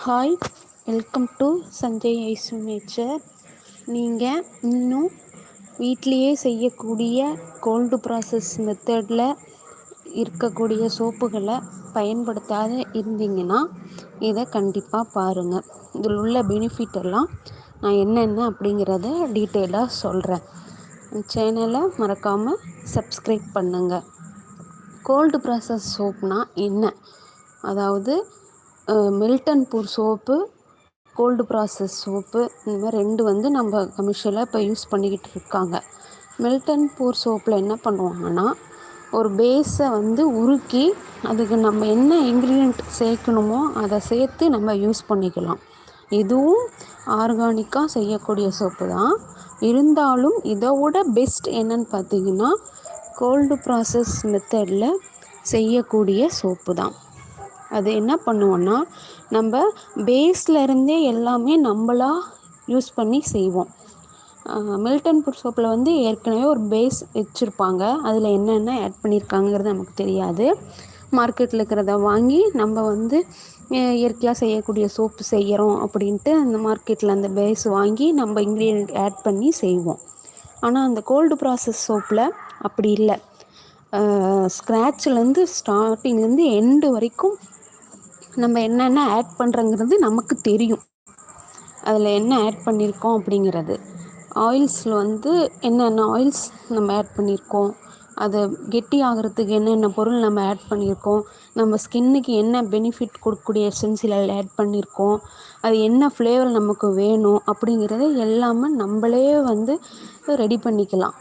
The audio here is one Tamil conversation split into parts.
ஹாய் வெல்கம் டு சஞ்சய் ஐசு நேச்சர் நீங்கள் இன்னும் வீட்டிலையே செய்யக்கூடிய கோல்டு ப்ராசஸ் மெத்தடில் இருக்கக்கூடிய சோப்புகளை பயன்படுத்தாத இருந்தீங்கன்னா இதை கண்டிப்பாக பாருங்கள் இதில் உள்ள பெனிஃபிட் எல்லாம் நான் என்னென்ன அப்படிங்கிறத டீட்டெயிலாக சொல்கிறேன் சேனலை மறக்காமல் சப்ஸ்கிரைப் பண்ணுங்கள் கோல்டு ப்ராசஸ் சோப்னால் என்ன? அதாவது melt and pour soap cold process soap இந்த மாதிரி ரெண்டு வந்து நம்ம கமர்ஷியலாக இப்போ யூஸ் பண்ணிக்கிட்டு இருக்காங்க. மில்டன் பூர் சோப்பில் என்ன பண்ணுவாங்கன்னா ஒரு பேஸை வந்து உருக்கி அதுக்கு நம்ம என்ன இன்க்ரீடியண்ட் சேர்க்கணுமோ அதை சேர்த்து நம்ம யூஸ் பண்ணிக்கலாம். இதுவும் ஆர்கானிக்காக செய்யக்கூடிய சோப்பு தான். இருந்தாலும் இதை விட பெஸ்ட் என்னன்னு பார்த்தீங்கன்னா கோல்டு ப்ராசஸ் மெத்தடில் செய்யக்கூடிய சோப்பு தான். அது என்ன பண்ணுவோன்னா நம்ம பேஸ்லேருந்தே எல்லாமே நம்மளாக யூஸ் பண்ணி செய்வோம். மில்டன் புட் சோப்பில் வந்து ஏற்கனவே ஒரு பேஸ் வச்சுருப்பாங்க. அதில் என்னென்ன ஆட் பண்ணியிருக்காங்கிறது நமக்கு தெரியாது. மார்க்கெட்டில் இருக்கிறத வாங்கி நம்ம வந்து இயற்கையாக செய்யக்கூடிய சோப்பு செய்கிறோம் அப்படின்ட்டு அந்த மார்க்கெட்டில் அந்த பேஸ் வாங்கி நம்ம இன்க்ரீடியன்ட் ஆட் பண்ணி செய்வோம். ஆனால் அந்த கோல்டு ப்ராசஸ் சோப்பில் அப்படி இல்லை. ஸ்க்ராட்ச்லேருந்து ஸ்டார்டிங்லேருந்து எண்டு வரைக்கும் நம்ம என்னென்ன ஆட் பண்ணுறோங்கிறது நமக்கு தெரியும். அதில் என்ன ஆட் பண்ணியிருக்கோம் அப்படிங்கிறது. ஆயில்ஸில் வந்து என்னென்ன ஆயில்ஸ் நம்ம ஆட் பண்ணியிருக்கோம் அதை கெட்டி ஆகிறதுக்கு என்னென்ன பொருள் நம்ம ஆட் பண்ணியிருக்கோம் நம்ம ஸ்கின்னுக்கு என்ன பெனிஃபிட் கொடுக்கக்கூடிய எசென்சியல் ஆட் பண்ணியிருக்கோம் அது என்ன ஃப்ளேவர் நமக்கு வேணும்? அப்படிங்கிறத எல்லாமே நம்மளே வந்து ரெடி பண்ணிக்கலாம்.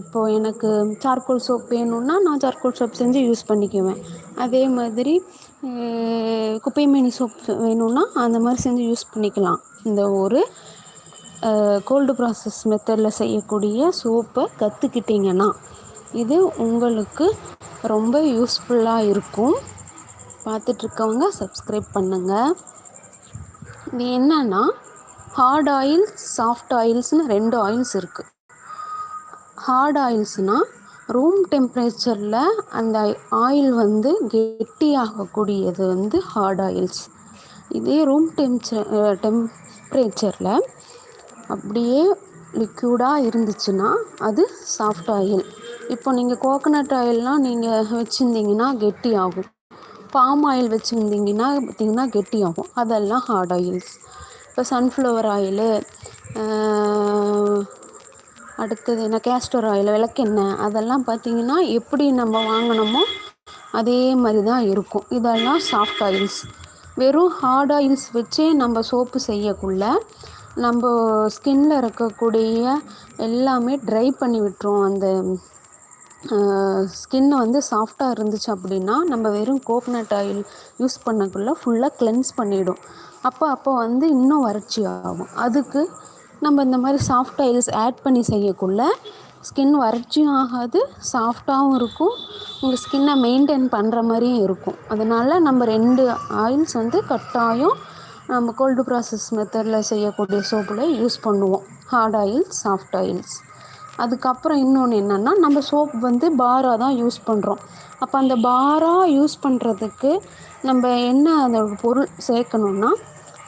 இப்போது எனக்கு சார்கோல் சோப் வேணும்னா நான் சார்கோல் சோப் செஞ்சு யூஸ் பண்ணிக்குவேன். அதே மாதிரி குப்பைமேனி சோப் வேணும்னா அந்த மாதிரி செஞ்சு யூஸ் பண்ணிக்கலாம். இந்த ஒரு கோல்டு ப்ராசஸ் மெத்தடில் செய்யக்கூடிய சோப்பை கற்றுக்கிட்டிங்கன்னா இது உங்களுக்கு ரொம்ப யூஸ்ஃபுல்லாக இருக்கும். பார்த்துட்ருக்கவங்க சப்ஸ்கிரைப் பண்ணுங்கள் இது என்னன்னா ஹார்ட் ஆயில்ஸ் சாஃப்ட் ஆயில்ஸ்னு ரெண்டு ஆயில்ஸ் இருக்குது ஹார்ட் ஆயில்ஸ்னால் ரூம் டெம்ப்ரேச்சரில் அந்த ஆயில் வந்து கெட்டியாகக்கூடியது வந்து ஹார்ட் ஆயில்ஸ் இதே ரூம் டெம்ச்சர் டெம்ப்ரேச்சரில் அப்படியே லிக்யூடாக இருந்துச்சுன்னா அது சாஃப்ட் ஆயில் இப்போ நீங்கள் கோகனட் ஆயில்லாம் நீங்கள் வச்சுருந்தீங்கன்னா கெட்டி ஆகும் பாம் ஆயில் வச்சுருந்தீங்கன்னா பார்த்திங்கன்னா கெட்டி ஆகும் அதெல்லாம் ஹார்ட் ஆயில்ஸ் இப்போ சன்ஃப்ளவர் ஆயிலு அடுத்தது என்ன கேஸ்டர் ஆயில் விளக்கெண்ணெய் அதெல்லாம் பார்த்திங்கன்னா எப்படி நம்ம வாங்கினோமோ அதே மாதிரி தான் இருக்கும். இதெல்லாம் சாஃப்ட் ஆயில்ஸ் வெறும் ஹார்ட் ஆயில்ஸ் வச்சே நம்ம சோப்பு செய்யக்குள்ள நம்ம ஸ்கின்னில் இருக்கக்கூடிய எல்லாமே ட்ரை பண்ணி விட்டுரும். அந்த ஸ்கின்னு வந்து சாஃப்டாக இருந்துச்சு அப்படின்னா நம்ம வெறும் கோகனட் ஆயில் யூஸ் பண்ணக்குள்ளே ஃபுல்லாக கிளென்ஸ் பண்ணிவிடும் அப்போ அப்போ வந்து இன்னும் வறட்சி ஆகும். அதுக்கு நம்ம இந்த மாதிரி சாஃப்ட் ஆயில்ஸ் ஆட் பண்ணி செய்யக்குள்ள ஸ்கின் வறட்சியும் ஆகாது சாஃப்டாகவும் இருக்கும். உங்கள் ஸ்கின்னை மெயின்டைன் பண்ணுற மாதிரியும் இருக்கும். அதனால் நம்ம ரெண்டு ஆயில்ஸ் வந்து கட்டாயம் நம்ம கோல்டு ப்ராசஸ் மெத்தடில் செய்யக்கூடிய சோப்பில் யூஸ் பண்ணுவோம். ஹார்ட் ஆயில்ஸ் சாஃப்ட் ஆயில்ஸ் அதுக்கப்புறம் இன்னொன்று என்னென்னா நம்ம சோப் வந்து பாராக தான் யூஸ் பண்ணுறோம் அப்போ அந்த பாராக யூஸ் பண்ணுறதுக்கு நம்ம என்ன அதோட பொருள் சேர்க்கணுன்னா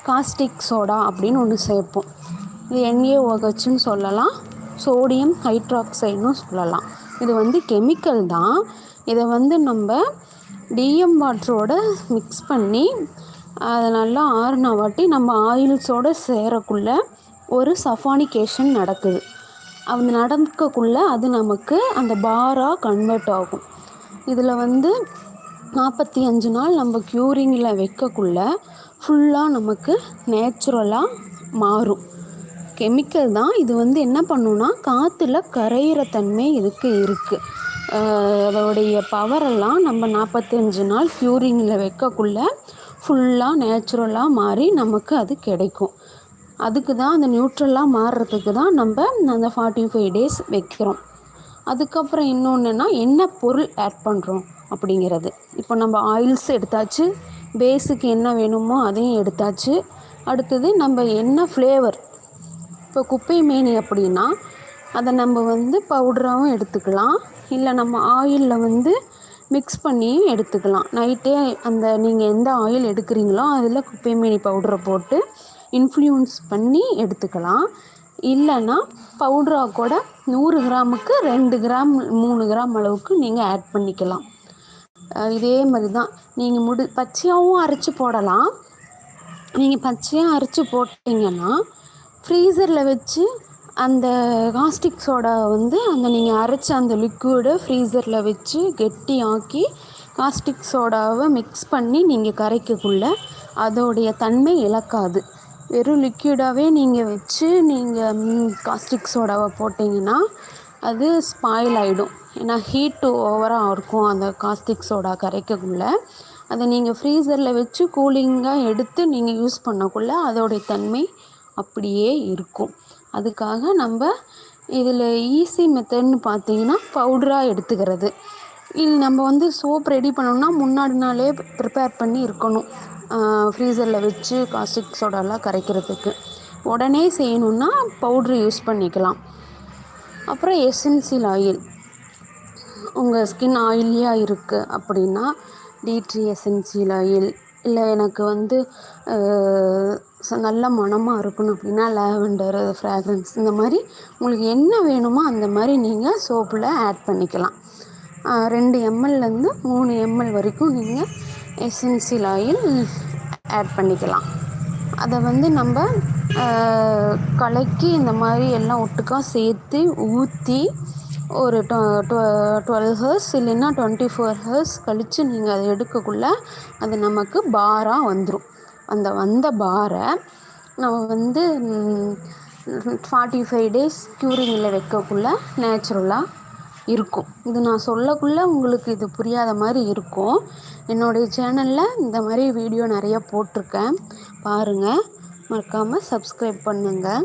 காஸ்டிக் சோடா அப்படின்னு ஒன்று சேர்ப்போம். இது என்ஏஓஹெச்னு சொல்லலாம். சோடியம் ஹைட்ராக்சைடுன்னு சொல்லலாம். இது வந்து கெமிக்கல் தான். இதை வந்து நம்ம டிஎம் வாட்டரோட மிக்ஸ் பண்ணி அதை நல்லா ஆறுனா வாட்டி நம்ம ஆயில்ஸோடு சேரக்குள்ள ஒரு சஃபானிகேஷன் நடக்குது. அது நடக்கக்குள்ள அது நமக்கு அந்த பாராக கன்வெர்ட் ஆகும். இதில் வந்து நாற்பத்தி அஞ்சு நாள் நம்ம க்யூரிங்கில் வைக்கக்குள்ள ஃபுல்லாக நமக்கு நேச்சுரலாக மாறும். கெமிக்கல் தான். இது வந்து என்ன பண்ணுன்னா காற்றுல கரையிற தன்மை இதுக்கு இருக்குது அதோடைய பவரெல்லாம் நம்ம நாற்பத்தஞ்சு நாள் க்யூரிங்கில் வைக்கக்குள்ள ஃபுல்லாக நேச்சுரலாக மாறி நமக்கு அது கிடைக்கும். அதுக்கு தான் அந்த நியூட்ரலாக மாறுறதுக்கு தான் நம்ம அந்த ஃபார்ட்டி ஃபைவ் டேஸ் வைக்கிறோம். அதுக்கப்புறம் இன்னொன்றுனா என்ன பொருள் ஆட் பண்ணுறோம் அப்படிங்கிறது. இப்போ நம்ம ஆயில்ஸ் எடுத்தாச்சு பேஸுக்கு என்ன வேணுமோ அதையும் எடுத்தாச்சு. அடுத்தது நம்ம என்ன ஃப்ளேவர் இப்போ குப்பை மேனி அப்படின்னா அதை நம்ம வந்து பவுடராகவும் எடுத்துக்கலாம். இல்லை நம்ம ஆயிலில் வந்து மிக்ஸ் பண்ணியும் எடுத்துக்கலாம். நைட்டே அந்த நீங்கள் எந்த ஆயில் எடுக்கிறீங்களோ அதில் குப்பைமேனி பவுடரை போட்டு இன்ஃப்ளூயன்ஸ் பண்ணி எடுத்துக்கலாம். இல்லைன்னா பவுட்ராக கூட நூறு கிராமுக்கு ரெண்டு கிராம் மூணு கிராம் அளவுக்கு நீங்கள் ஆட் பண்ணிக்கலாம். இதே மாதிரி தான் நீங்கள் முடி பச்சையாகவும் அரைச்சி போடலாம். நீங்கள் பச்சையாக அரைச்சி போட்டிங்கன்னா ஃப்ரீசரில் வச்சு அந்த காஸ்டிக் சோடா வந்து அந்த நீங்கள் அரைச்ச அந்த லிக்விடை ஃப்ரீசரில் வச்சு கெட்டி ஆக்கி காஸ்டிக் சோடாவை மிக்ஸ் பண்ணி நீங்கள் கரைக்கக்குள்ள அதோடைய தன்மை இழக்காது. வெறும் லிக்விடாகவே நீங்கள் வச்சு நீங்கள் காஸ்டிக் சோடாவை போட்டிங்கன்னா அது ஸ்பாயில் ஆகிடும் ஏன்னா ஹீட்டு ஓவராக இருக்கும் அந்த காஸ்டிக் சோடா கரைக்கக்குள்ள. அதை நீங்கள் ஃப்ரீசரில் வச்சு கூலிங்காக எடுத்து நீங்கள் யூஸ் பண்ணக்குள்ளே அதோடைய தன்மை அப்படியே இருக்கும். அதுக்காக நம்ம இதில் ஈஸி மெத்தட்னு பார்த்தீங்கன்னா பவுடராக எடுத்துக்கிறது. இது நம்ம வந்து சோப் ரெடி பண்ணோம்னா முன்னாடி நாளே ப்ரிப்பேர் பண்ணி இருக்கணும். ஃப்ரீசரில் வச்சு காஸ்டிக் சோடாலாம் கரைக்கிறதுக்கு. உடனே செய்யணுன்னா பவுட்ரு யூஸ் பண்ணிக்கலாம். அப்புறம் எசென்சியல் ஆயில் உங்கள் ஸ்கின் ஆயிலியாக இருக்குது அப்படின்னா டீட்ரி எசென்சியல் ஆயில் இல்லை எனக்கு வந்து நல்ல மனமாக இருக்கணும் அப்படின்னா லாவெண்டர் ஃப்ராக்ரன்ஸ் இந்த மாதிரி உங்களுக்கு என்ன வேணுமோ அந்த மாதிரி நீங்கள் சோப்பில் ஆட் பண்ணிக்கலாம். ரெண்டு எம்எல்லேருந்து மூணு எம்எல் வரைக்கும் நீங்கள் எசென்சியல் ஆயில் ஆட் பண்ணிக்கலாம். அதை வந்து நம்ம கலக்கி இந்த மாதிரி எல்லாம் ஒட்டுக்கா சேர்த்து ஊற்றி ஒரு டுவெல் ஹவர்ஸ் இல்லைன்னா டுவெண்ட்டி ஃபோர் ஹவர்ஸ் கழித்து நீங்கள் அதை எடுக்கக்குள்ளே அது நமக்கு பாராக வந்துடும் அந்த வந்த பாரை நம்ம வந்து ஃபார்ட்டி ஃபைவ் டேஸ் க்யூரிங்கில் வைக்கக்குள்ள நேச்சுரலாக இருக்கும். இது நான் சொல்லக்குள்ள உங்களுக்கு இது புரியாத மாதிரி இருக்கும். என்னுடைய சேனலில் இந்த மாதிரி வீடியோ நிறைய போட்டிருக்கேன். பாருங்கள் மறக்காமல் சப்ஸ்கிரைப் பண்ணுங்கள்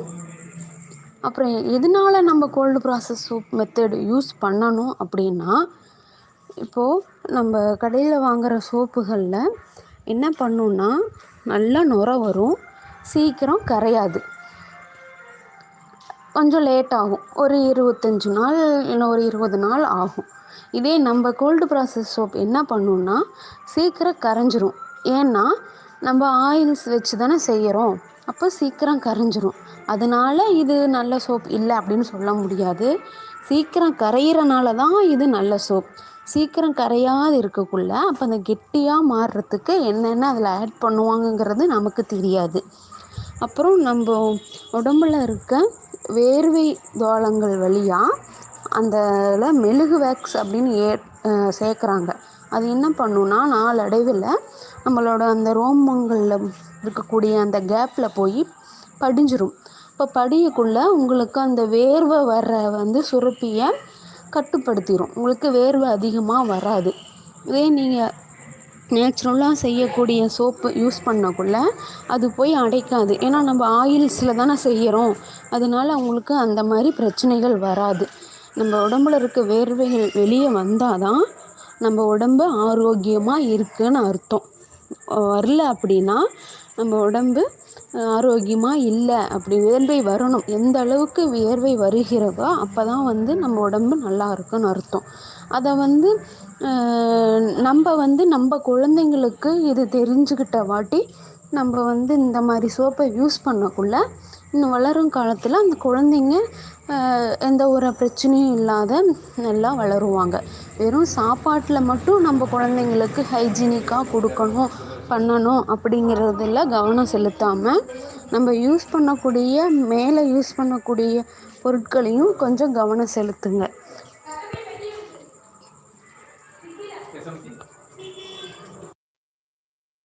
அப்புறம் எதனால் நம்ம cold process soap method use பண்ணணும் அப்படின்னா இப்போது நம்ம கடையில் வாங்குகிற சோப்புகளில் என்ன பண்ணுன்னா நல்லா நுர வரும். சீக்கிரம் கரையாது. கொஞ்சம் லேட் ஆகும். ஒரு இருபத்தஞ்சி நாள் இல்லை ஒரு இருபது நாள் ஆகும். இதே நம்ம கோல்டு ப்ராசஸ் சோப் என்ன பண்ணுன்னா சீக்கிரம் கரைஞ்சிரும். ஏன்னா நம்ம ஆயில்ஸ் வச்சு தானே செய்கிறோம் அப்போ சீக்கிரம் கரைஞ்சிரும். அதனால் இது நல்ல சோப் இல்லை அப்படின்னு சொல்ல முடியாது. சீக்கிரம் கரையிறனால தான் இது நல்ல சோப் சீக்கிரம் கரையாது இருக்கக்குள்ள அப்போ அந்த கெட்டியாக மாறுறதுக்கு என்னென்ன அதில் ஆட் பண்ணுவாங்கங்கிறது நமக்கு தெரியாது. அப்புறம் நம்ம உடம்புல இருக்க வேர்வை தோளங்கள் வழியாக அந்த இதில் மெழுகு வேக்ஸ் அப்படின்னு ஏ சேர்க்குறாங்க. அது என்ன பண்ணுன்னா நாளடைவில் நம்மளோட அந்த ரோமங்களில் இருக்கக்கூடிய அந்த கேப்பில் போய் படிஞ்சிரும். இப்போ படியக்குள்ளே உங்களுக்கு அந்த வேர்வை வர்ற வந்து சுரப்பியை கட்டுப்படுத்திடும் உங்களுக்கு வேர்வை அதிகமாக வராது. இதே நீங்கள் நேச்சுரலாக செய்யக்கூடிய சோப்பு யூஸ் பண்ணக்குள்ள அது போய் அடைக்காது. ஏன்னா நம்ம ஆயில்ஸில் தானே செய்கிறோம் அதனால உங்களுக்கு அந்த மாதிரி பிரச்சனைகள் வராது. நம்ம உடம்புல இருக்க வேர்வைகள் வெளியே வந்தால் தான் நம்ம உடம்பு ஆரோக்கியமாக இருக்குதுன்னு அர்த்தம். வரல அப்படின்னா நம்ம உடம்பு ஆரோக்கியமாக இல்லை அப்படி வேர்வை வரணும். எந்த அளவுக்கு வியர்வை வருகிறதோ அப்போ தான் வந்து நம்ம உடம்பு நல்லா இருக்குன்னு அர்த்தம். அதை வந்து நம்ம வந்து நம்ம குழந்தைங்களுக்கு இது தெரிஞ்சுக்கிட்ட வாட்டி நம்ம வந்து இந்த மாதிரி சோப்பை யூஸ் பண்ணக்குள்ள இன்னும் வளரும் காலத்தில் அந்த குழந்தைங்க எந்த ஒரு பிரச்சனையும் இல்லாத நல்லா வளருவாங்க. வெறும் சாப்பாட்டில் மட்டும் நம்ம குழந்தைங்களுக்கு ஹைஜீனிக்காக கொடுக்கணும். பண்ணணும் அப்படிங்கிறதுல கவனம் செலுத்தாமல் நம்ம யூஸ் பண்ணக்கூடிய மேலே யூஸ் பண்ணக்கூடிய பொருட்களையும் கொஞ்சம் கவனம் செலுத்துங்க.